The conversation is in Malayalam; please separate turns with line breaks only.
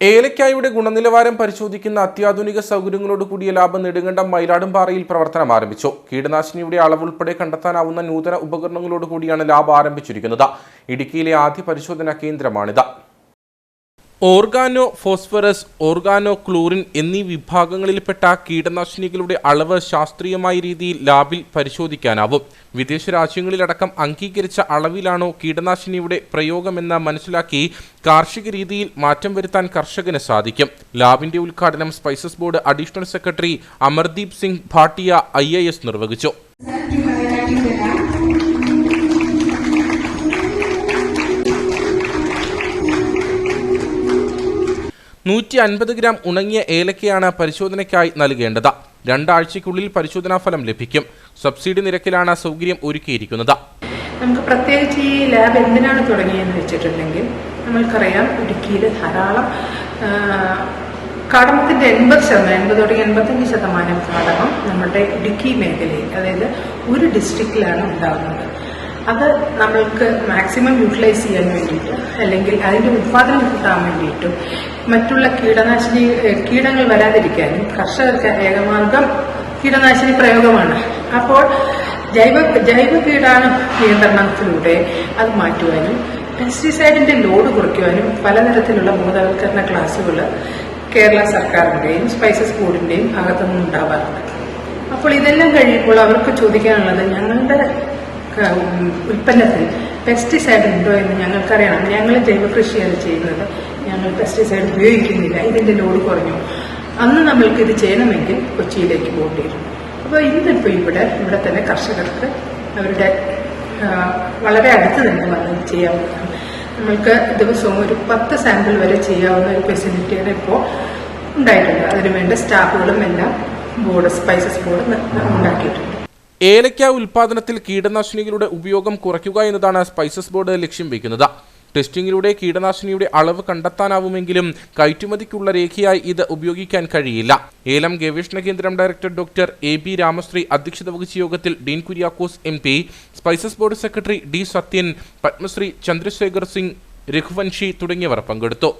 ഏലക്കായുടെ ഗുണനിലവാരം പരിശോധിക്കുന്ന അത്യാധുനിക സൗകര്യങ്ങളോട് കൂടിയ ലാഭം നെടുങ്കണ്ടം മയിലാടുംപാറയിൽ പ്രവർത്തനം ആരംഭിച്ചു. കീടനാശിനിയുടെ അളവുൾപ്പെടെ കണ്ടെത്താനാവുന്ന നൂതന ഉപകരണങ്ങളോട് കൂടിയാണ് ലാബ് ആരംഭിച്ചിരിക്കുന്നത്. ഇടുക്കിയിലെ ആദ്യ പരിശോധനാ കേന്ദ്രമാണിത്. ഓർഗാനോ ഫോസ്ഫറസ് ഓർഗാനോ ക്ലോറിൻ എന്നീ വിഭാഗങ്ങളിൽപ്പെട്ട കീടനാശിനികളുടെ അളവ് ശാസ്ത്രീയമായ രീതിയിൽ ലാബിൽ പരിശോധിക്കാനാവും. വിദേശ രാജ്യങ്ങളിലടക്കം അംഗീകരിച്ച അളവിലാണോ കീടനാശിനിയുടെ പ്രയോഗമെന്ന് മനസ്സിലാക്കി കാർഷിക രീതിയിൽ മാറ്റം വരുത്താൻ കർഷകന് സാധിക്കും. ലാബിന്റെ ഉദ്ഘാടനം spices board additional secretary Amardeep Singh Bhatia I നിർവഹിച്ചു. നൂറ്റി അൻപത് ഗ്രാം ഉണങ്ങിയ ഏലക്കയാണ് പരിശോധനയ്ക്കായി നൽകേണ്ടത്. രണ്ടാഴ്ചയ്ക്കുള്ളിൽ പരിശോധനാ ഫലം ലഭിക്കും. സബ്സിഡി നിരക്കിലാണ് സൗകര്യം ഒരുക്കിയിരിക്കുന്നത്.
നമുക്ക് പ്രത്യേകിച്ച് ഈ ലാബ് എന്തിനാണ് തുടങ്ങിയെന്ന് വെച്ചിട്ടുണ്ടെങ്കിൽ നമ്മൾക്കറിയാം ഇടുക്കിയിൽ ധാരാളം കടമത്തിന്റെ എൺപത് ശതമാനം എൺപത് തുടങ്ങി എൺപത്തഞ്ച് ശതമാനം കടമം നമ്മുടെ ഇടുക്കി മേഖലയിൽ അതായത് ഒരു ഡിസ്ട്രിക്റ്റിലാണ് ഉണ്ടാകുന്നത്. അത് നമ്മൾക്ക് മാക്സിമം യൂട്ടിലൈസ് ചെയ്യാൻ വേണ്ടിയിട്ട് അല്ലെങ്കിൽ അതിന്റെ ഉത്പാദനം കൂട്ടാൻ വേണ്ടിയിട്ടും മറ്റുള്ള കീടനാശിനി കീടങ്ങൾ വരാതിരിക്കാനും കർഷകർക്ക് ഏകമാർഗം കീടനാശിനി പ്രയോഗമാണ്. അപ്പോൾ ജൈവ ജൈവ കീടാണ നിയന്ത്രണത്തിലൂടെ അത് മാറ്റുവാനും പെസ്റ്റിസൈഡിന്റെ ലോഡ് കുറയ്ക്കുവാനും പലതരത്തിലുള്ള ബോധവൽക്കരണ ക്ലാസ്സുകൾ കേരള സർക്കാരിന്റെയും സ്പൈസസ് ബോർഡിന്റെയും ഭാഗത്തുനിന്നുണ്ടാവാറുണ്ട് അപ്പോൾ ഇതെല്ലാം കഴിയുമ്പോൾ അവർക്ക് ചോദിക്കാനുള്ളത് ഞങ്ങളുടെ ഉൽപ്പന്നത്തിൽ പെസ്റ്റിസൈഡ് ഉണ്ടോ എന്ന് ഞങ്ങൾക്കറിയണം. ഞങ്ങൾ ജൈവ കൃഷിയാണ് ചെയ്യുന്നത്. ഞങ്ങൾ പെസ്റ്റിസൈഡ് ഉപയോഗിക്കുന്നില്ല. ഇതിന്റെ ലോഡ് കുറഞ്ഞു. അന്ന് നമ്മൾക്ക് ഇത് ചെയ്യണമെങ്കിൽ കൊച്ചിയിലേക്ക് പോകേണ്ടിയിരുന്നു അപ്പോൾ ഇന്നിപ്പോൾ ഇവിടെ ഇവിടെ തന്നെ കർഷകർക്ക് അവരുടെ വളരെ അടുത്ത് തന്നെ വന്ന് ചെയ്യാവുന്നതാണ്. നമ്മൾക്ക് ദിവസവും ഒരു പത്ത് സാമ്പിൾ വരെ ചെയ്യാവുന്ന ഒരു ഫെസിലിറ്റിയാണ് ഇപ്പോൾ ഉണ്ടായിട്ടുണ്ട് അതിനുവേണ്ട സ്റ്റാഫുകളും എല്ലാം ബോർഡ് സ്പൈസസ് ബോർഡ് ഉണ്ടാക്കിയിട്ടുണ്ട്.
ഏലക്ക ഉൽപാദനത്തിൽ കീടനാശിനികളുടെ ഉപയോഗം കുറയ്ക്കുക എന്നതാണ് സ്പൈസസ് ബോർഡ് ലക്ഷ്യം വയ്ക്കുന്നത് ടെസ്റ്റിംഗിലൂടെ കീടനാശിനിയുടെ അളവ് കണ്ടെത്താനാവുമെങ്കിലും കയറ്റുമതിക്കുള്ള രേഖയായി ഇത് ഉപയോഗിക്കാൻ കഴിയില്ല. ഏലം ഗവേഷണ കേന്ദ്രം director doctor A B Ramasree അധ്യക്ഷത വഹിച്ച യോഗത്തിൽ Dean Kuriakose M P spices board secretary D Sathyan Padmashri Chandrashekhar Singh Raghuvanshi തുടങ്ങിയവർ പങ്കെടുത്തു.